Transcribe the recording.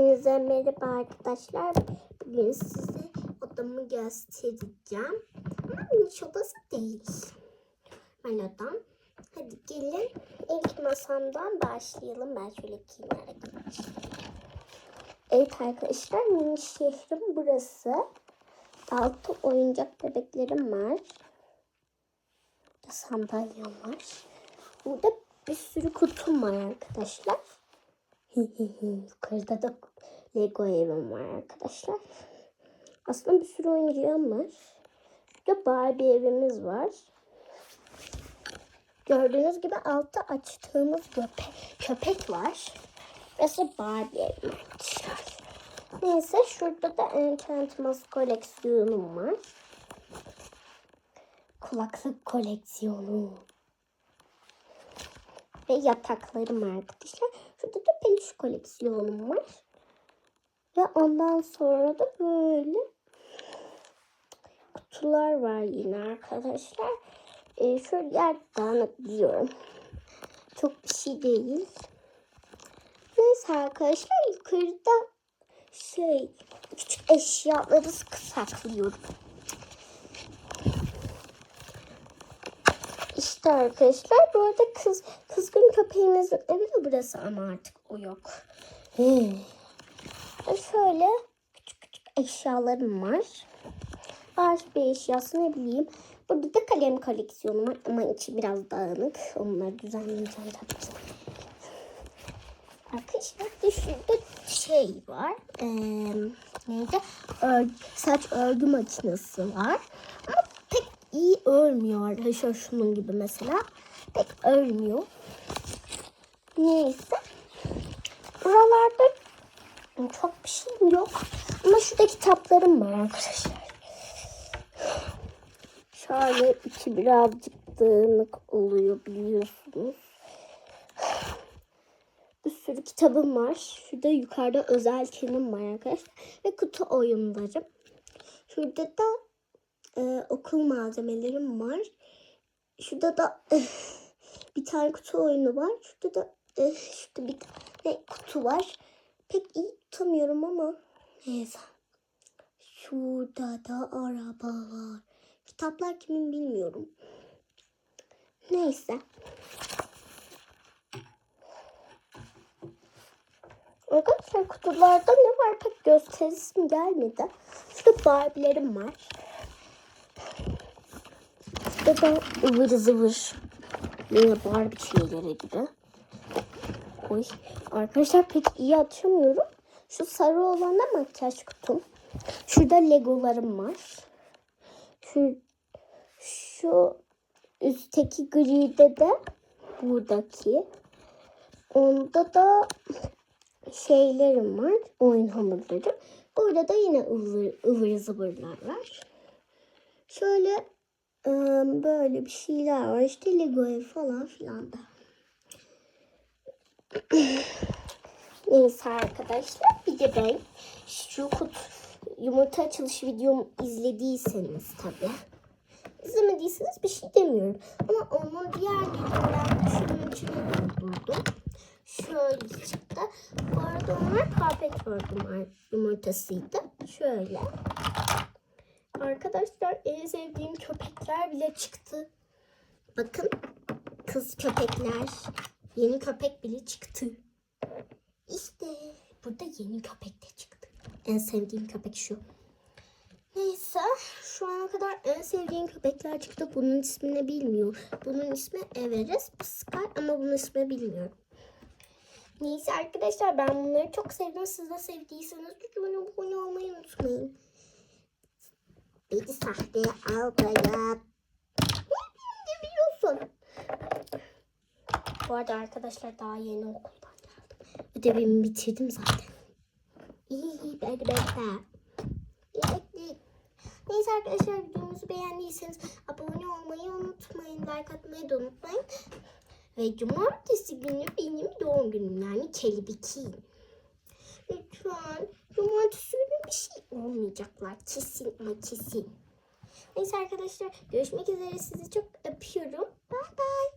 Hepinize merhaba arkadaşlar. Bugün size odamı göstereceğim. Ama niş odası değil. Ben odam. Hadi gelin ilk masamdan başlayalım. Ben şöyle kenara. Evet arkadaşlar mini şehrim burası. Altı oyuncak bebeklerim var. Burada sandalyem var. Burada bir sürü kutum var arkadaşlar. Yukarıda da Lego evim var arkadaşlar. Aslında bir sürü oyuncağım var. Burada Barbie evimiz var. Gördüğünüz gibi altta açtığımız köpek, köpek var. Burası Barbie evim arkadaşlar. Neyse şurada da Enchantimals koleksiyonum var. Kulaklık koleksiyonu. Ve yataklarım arkadaşlar. Şurada da peluş koleksiyonum var. Ve ondan sonra da böyle kutular var yine arkadaşlar. Ee, şöyle yer dağınık diyorum. Çok bir şey değil. Neyse arkadaşlar yukarıda şey küçük eşyaları saklıyorum. İşte arkadaşlar bu arada kız, kızgın köpeğimizin evi de burası ama artık o yok. Hmm. Şöyle küçük küçük eşyalarım var. Var bir eşyası ne bileyim. Burada da kalem koleksiyonum var ama içi biraz dağınık. Onları düzenleyeceğim tabii. Arkadaşlar şurada şey var. Ee, neydi? Ör, saç örgü makinesi var. Ama iyi örmüyor arkadaşlar şunun gibi mesela. Pek örmüyor. Neyse. Buralarda çok bir şeyim yok. Ama şurada kitaplarım var arkadaşlar. Şöyle içi birazcık dağınık oluyor biliyorsunuz. Bir sürü kitabım var. Şurada yukarıda özel kinim var arkadaşlar. Ve kutu oyunlarım. Şurada da e, okul malzemelerim var. Şurada da e, bir tane kutu oyunu var. Şurada da e, şurada bir tane kutu var. Pek iyi tutamıyorum ama neyse. Şurada da araba var. Kitaplar kimin bilmiyorum. Neyse. Arkadaşlar kutularda ne var pek gösterisim gelmedi. Şurada Barbie'lerim var. Şurada da ıvır zıvır. Yine Barbie şeyleri gibi. Oy. Arkadaşlar pek iyi açamıyorum. Şu sarı olan da makyaj kutum. Şurada legolarım var. Şu, şu üstteki gride de buradaki. Onda da şeylerim var. Oyun hamurları. Burada da yine ıvır, ıvır zıvırlar var. Şöyle böyle bir şeyler var. İşte Lego falan filan da. Neyse arkadaşlar bir de ben şu kut yumurta açılış videomu izlediyseniz tabi. İzlemediyseniz bir şey demiyorum. Ama onun diğer videolarını şunun içine doldurdum. Şöyle çıktı. Bu arada onlar karpet gördüm yumurtasıydı. Şöyle. Arkadaşlar en sevdiğim köpekler bile çıktı. Bakın kız köpekler. Yeni köpek bile çıktı. İşte burada yeni köpek de çıktı. En sevdiğim köpek şu. Neyse şu ana kadar en sevdiğim köpekler çıktı. Bunun ismini bilmiyorum. Bunun ismi Everest, Pascal ama bunun ismini bilmiyorum. Neyse arkadaşlar ben bunları çok sevdim. Siz de sevdiyseniz lütfen abone olmayı unutmayın. Beni sahteye almayın. Ne biliyorsun? Bu arada arkadaşlar daha yeni okuldan geldim. Ödevimi bitirdim zaten. İyi ben ben Neyse arkadaşlar videomuzu beğendiyseniz abone olmayı unutmayın. Like atmayı da unutmayın. Ve cumartesi günü benim doğum günüm yani kelebekiyim. Lütfen cumartesi günü bir şey olmayacaklar. Kesin ama kesin. Neyse arkadaşlar görüşmek üzere. Sizi çok öpüyorum. Bye bye.